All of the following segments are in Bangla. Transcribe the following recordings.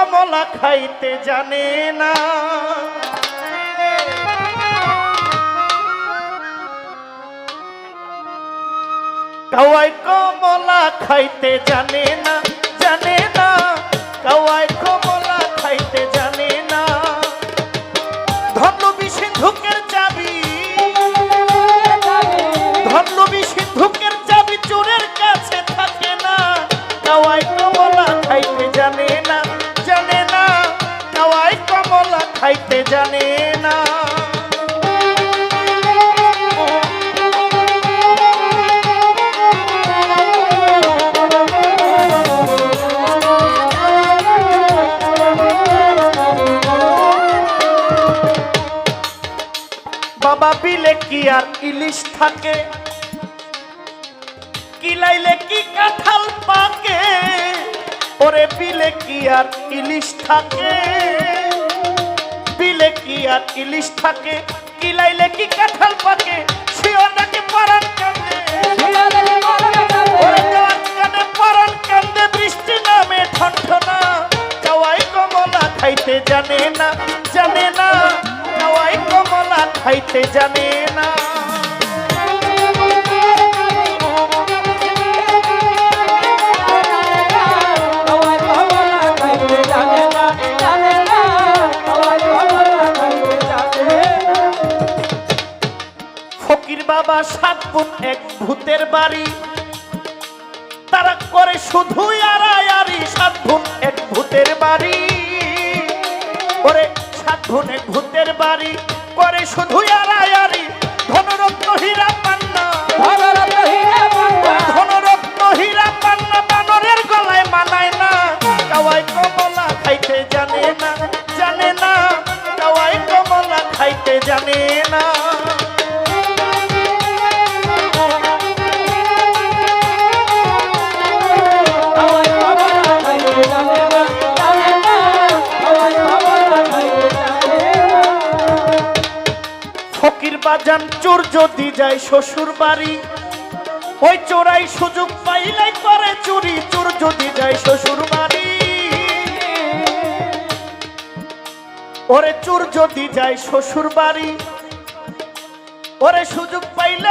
কমলা খাইতে জানে না। কাওয়াই কমলা খাইতে জানে না জানে না। কাওয়াই খাইতে জানে না। বাবা বিলে কি আর ইলিশ থাকে? কিলাইলে কি কাঁঠাল পাকে? ওরে বিলে কি আর ইলিশ থাকে? আর ইলিশ থাকে। কিলাইলে কি কাঁঠাল পাকে? নাকি পরান কান্দে কানে পরান কান্দে বৃষ্টি নামে ঠনঠনা। কাওয়াই কমলা খাইতে জানে না জানে না। কমলা খাইতে জানে সাত বোন এক ভূতের বাড়ি। তারা করে শুধু আড়াই সাত বোন এক ভূতের বাড়ি। ওরে সাত বোন এক ভূতের বাড়ি করে শুধু আড়াই ধনরত্ন হীরা পান্না ধনরত্ন হীরা পান্না বানরের গলায় মানায় না। কাওয়াই কমলা খাইতে জানে না জানে না। কাওয়াই কমলা খাইতে জানে ফকির বাজান, চোর যদি যায় শ্বশুর বাড়ি। ওই চোরাই সুযোগ পাইলাই করে চুরি, চোর যদি যায় শ্বশুর বাড়ি। ওরে চোর যদি যায় শ্বশুর বাড়ি, ওরে সুযোগ পাইলাই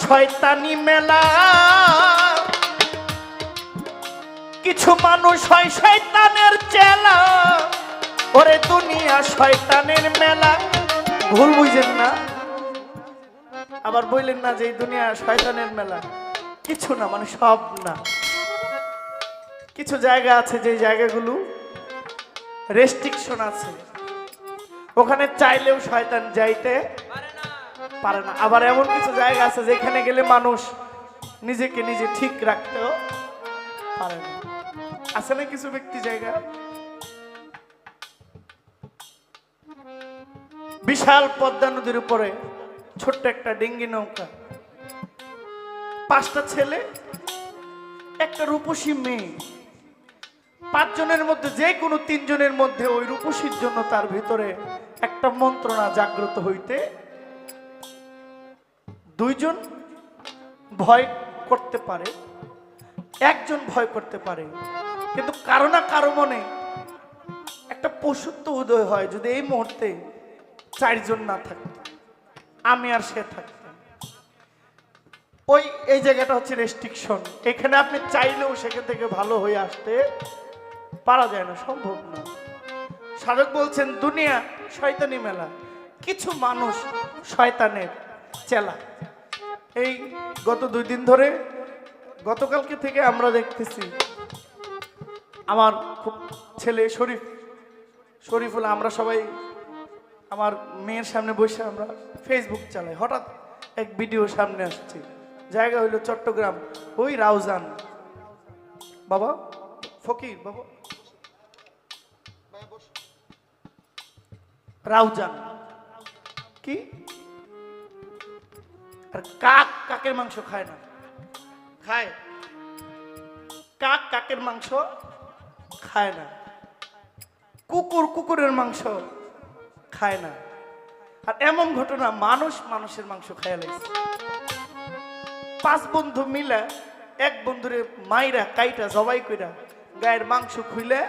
শয়তানি মেলা। কিছু মানুষ হয় শয়তানের চেলা। ওরে দুনিয়া শয়তানের মেলা। ভুল বুঝেন না? আবার বললেন না যে এই দুনিয়া শয়তানের মেলা। কিছু না মানে সব না। কিছু জায়গা আছে যে জায়গাগুলো রেস্ট্রিকশন আছে। ওখানে চাইলেও শয়তান যাইতে পারে না। আবার এমন কিছু জায়গা আছে যেখানে গেলে মানুষ নিজেকে নিজে ঠিক রাখতেও পারে না। আছে না কিছু ব্যক্তি জায়গা? বিশাল পদ্মা নদীর উপরে ছোট্ট একটা ডেঙ্গি নৌকা। পাঁচটা ছেলে, একটা রূপসী মেয়ে। পাঁচজনের মধ্যে যে কোনো তিনজনের মধ্যে ওই রূপসীর জন্য তার ভিতরে একটা মন্ত্রণা জাগ্রত হইতে দুইজন ভয় করতে পারে, একজন ভয় করতে পারে। কিন্তু কারও না কারও মনে একটা পশুত্ব উদয় হয় যদি এই মুহূর্তে চারজন না থাকতো, আমি আর সে থাকতাম ওই, এই জায়গাটা হচ্ছে রেস্ট্রিকশন এখানে আপনি চাইলেও সেখান থেকে ভালো হয়ে আসতে পারা যায় না, সম্ভব না। সাধক বলছেন, দুনিয়া শয়তানি মেলা, কিছু মানুষ শয়তানের চেলা। এই গত দুই দিন ধরে গতকালকে থেকে আমরা দেখতেছি আমার খুব ছেলে শরীফ হলে আমরা সবাই আমার মেয়ের সামনে বসে আমরা ফেসবুক চালাই। হঠাৎ এক ভিডিও সামনে আসছে। জায়গা হইল চট্টগ্রাম। ওই রাউজান। বাবা, ফকির, বাবা। রাউজান। কি? আর কাক কাকের মাংস খায় না। খায়? কাক কাকের মাংস খায় না। কুকুর কুকুরের মাংস খায় না। আর এমন ঘটনা মানুষ মানুষের মাংস খায় লাইছে। পাঁচ বন্ধু মিলে এক বন্ধুরে মাইরা কাইটা জবাই কইরা গায়ের মাংস খুইলে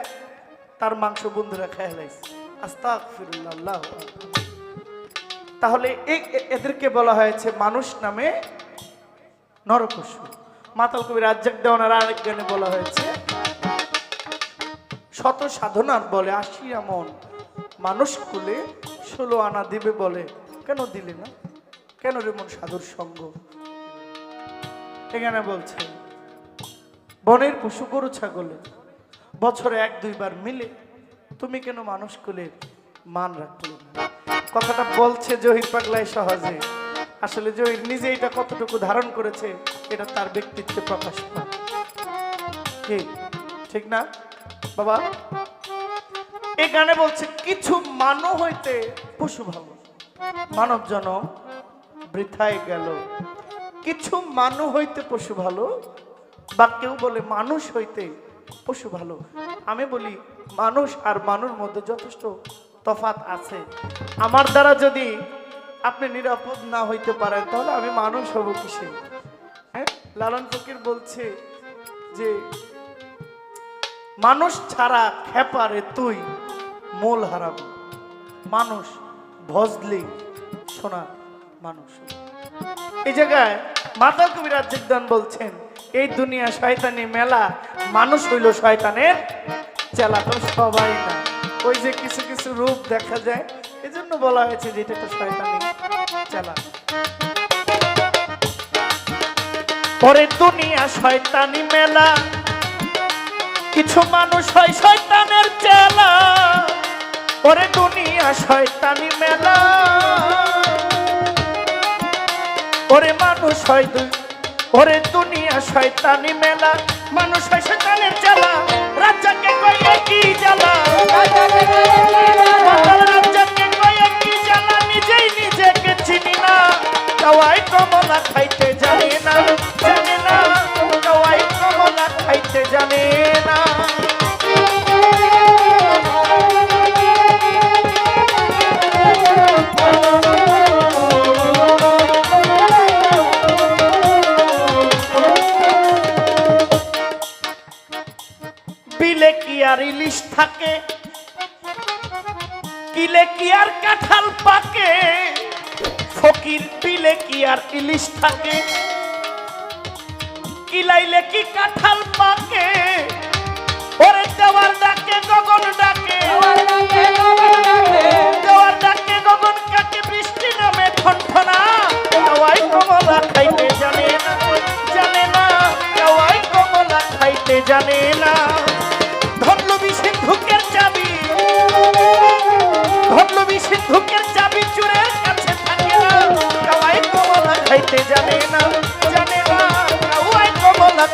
তার মাংস বন্ধুরা খায় লাইছে। আস্তাগফিরুল্লাহ তাহলে এদেরকে বলা হয়েছে মানুষ নামে নরপশু মাতাল কবি রাজ্জাক দেওয়ানার আরেক গানে বলা হয়েছে, শত সাধনার বলে আসি এমন মানুষ কুলে ষোলো আনা দিবে বলে। কেন দিলে না? কেন রে মন সাধুর সঙ্গ? এখানে বলছে, বনের পশু গরু ছাগলে বছরে এক দুইবার মিলে, তুমি কেন মানুষ কুলে মান রাখলে না? কথাটা বলছে জহির পাগলাই সহজে। আসলে জহির নিজে এটা কতটুকু ধারণ করেছে, এটা তার ব্যক্তিত্বে প্রকাশ পায় ঠিক না? বাবা? এই গানে বলছে, কিছু মানব হইতে পশু ভালো। মানব জনম বৃথায় গেল। কিছু মানু হইতে পশু ভালো, বা কেউ বলে মানুষ হইতে পশু ভালো। আমি বলি, মানুষ আর মানুষ মধ্যে যথেষ্ট তফাত আছে। আমার দ্বারা যদি আপনি নিরাপদ না হইতে পারেন, তাহলে আমি মানুষ হব কিসে? হ্যাঁ? লালন ফকির বলছে যে, মানুষ ছাড়া খেপারে তুই মূল হারাবি। মানুষ ভজলি শোনা মানুষ এই জায়গায় মাতাল কবি রাজ্যদান বলছেন, এই দুনিয়া শয়তানি মেলা মানুষ হইল শয়তানের চেলা, তো সবাই না ওই যে কিছু কিছু রূপ দেখা যায়, এজন্য বলা হয়েছে যে এটা একটা শয়তানি চেলা। পরে দুনিয়া শয়তানি মেলা, কিছু মানুষ হয় শয়তানের চেলা। ওরে দুনিয়া শয়তানি মেলা ওরে মানুষ হয় ওরে দুনিয়া শয়তানি মেলা, মানুষ হয় শয়তানের চেলা। জ্বালা মাতাল ইলিশ থাকে কিলে কি আর কাঁঠাল পাকে? ফকির বিলে কি আর ইলিশ থাকে? কিলাইলে কি কাঁঠাল পাকে? ওরে দেওয়ার ডাকে গগন ডাকে। দেওয়ার ডাকে গগন কাকে বৃষ্টি নামে ঠনঠনা। কাওয়াই কমলা খাইতে জানে না জানে না কাওয়াই কমলা খাইতে জানে না।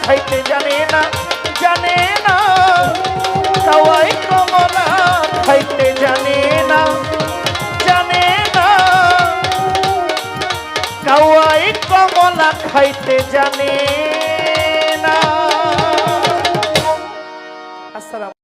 খাইতে জানে না জানে না। কাওয়াই কমলা, খাইতে জানে না জানে না। কাওয়াই কমলা, খাইতে জানে